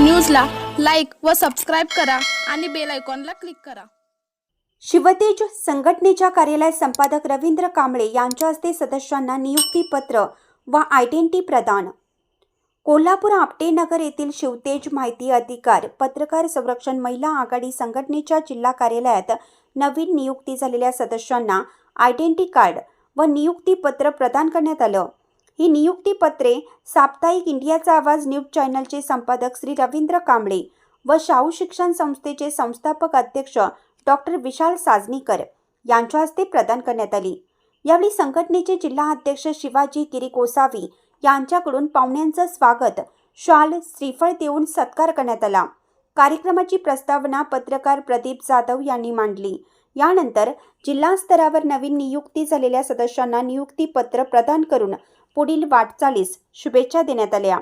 व सबस्क्राईब करा आणि बेल आयकॉनला क्लिक करा. शिवतेज संघटनेच्या कार्यालय संपादक रवींद्र कांबळे यांच्या हस्ते सदस्यांना नियुक्तीपत्र व आयडेंटिटी प्रदान. कोल्हापूर आपटे नगर येथील शिवतेज माहिती अधिकार पत्रकार संरक्षण महिला आघाडी संघटनेच्या जिल्हा कार्यालयात नवीन नियुक्ती झालेल्या सदस्यांना आयडेंटिटी कार्ड व नियुक्तीपत्र प्रदान करण्यात आलं. ही नियुक्तीपत्रे साप्ताहिक इंडियाचा आवाज न्यूज चॅनलचे संपादक श्री रवींद्र कांबळे व शाहू शिक्षण संस्थेचे संस्थापक अध्यक्ष डॉक्टर विशाल साजनीकर यांच्या हस्ते प्रदान करण्यात आली. यावेळी संघटनेचे जिल्हा अध्यक्ष शिवाजी गिरी कोसावी यांच्याकडून पाहुण्यांचं स्वागत शाल श्रीफळ देऊन सत्कार करण्यात आला. कार्यक्रमाची प्रस्तावना पत्रकार प्रदीप जाधव यांनी मांडली. यानंतर जिल्हा स्तरावर नवीन नियुक्ती झालेल्या सदस्यांना नियुक्तीपत्र प्रदान करून पुढील वाटचालीस शुभेच्छा देण्यात आल्या.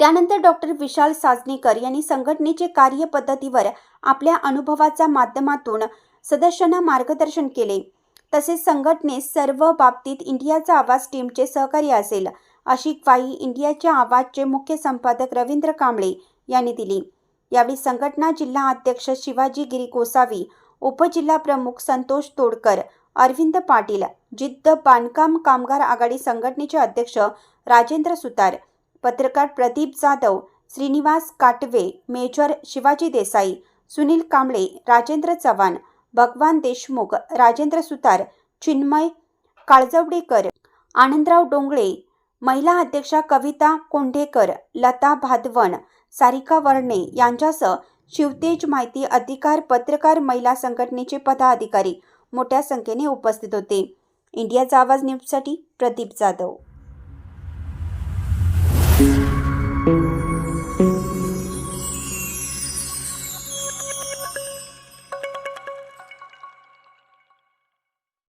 त्यानंतर डॉक्टर विशाल साजनीकर यांनी संघटनेचे कार्यपद्धतीवर आपल्या अनुभवाच्या माध्यमातून सदस्यांना मार्गदर्शन केले. तसेच संघटनेस सर्व बाबतीत इंडियाचा आवाज टीमचे सहकार्य असेल अशी ग्वाही इंडियाच्या आवाजचे मुख्य संपादक रवींद्र कांबळे यांनी दिली. यावेळी संघटना जिल्हा अध्यक्ष शिवाजी गिरी गोसावी उपजिल्हा प्रमुख संतोष तोडकर अरविंद पाटील जिद्द बांधकाम कामगार आघाडी संघटनेचे अध्यक्ष राजेंद्र सुतार पत्रकार प्रदीप जाधव श्रीनिवास काटवे मेजर शिवाजी देसाई सुनील कांबळे राजेंद्र चव्हाण भगवान देशमुख राजेंद्र सुतार चिन्मय काळजवडेकर आनंदराव डोंगळे महिला अध्यक्षा कविता कोंढेकर लता भादवण सारिका वर्णे यांच्यासह शिवतेज माहिती अधिकार पत्रकार महिला संघटनेचे पदाधिकारी मोठ्या संख्येने उपस्थित होते. इंडियाचा आवाज न्यूजसाठी प्रदीप जाधव.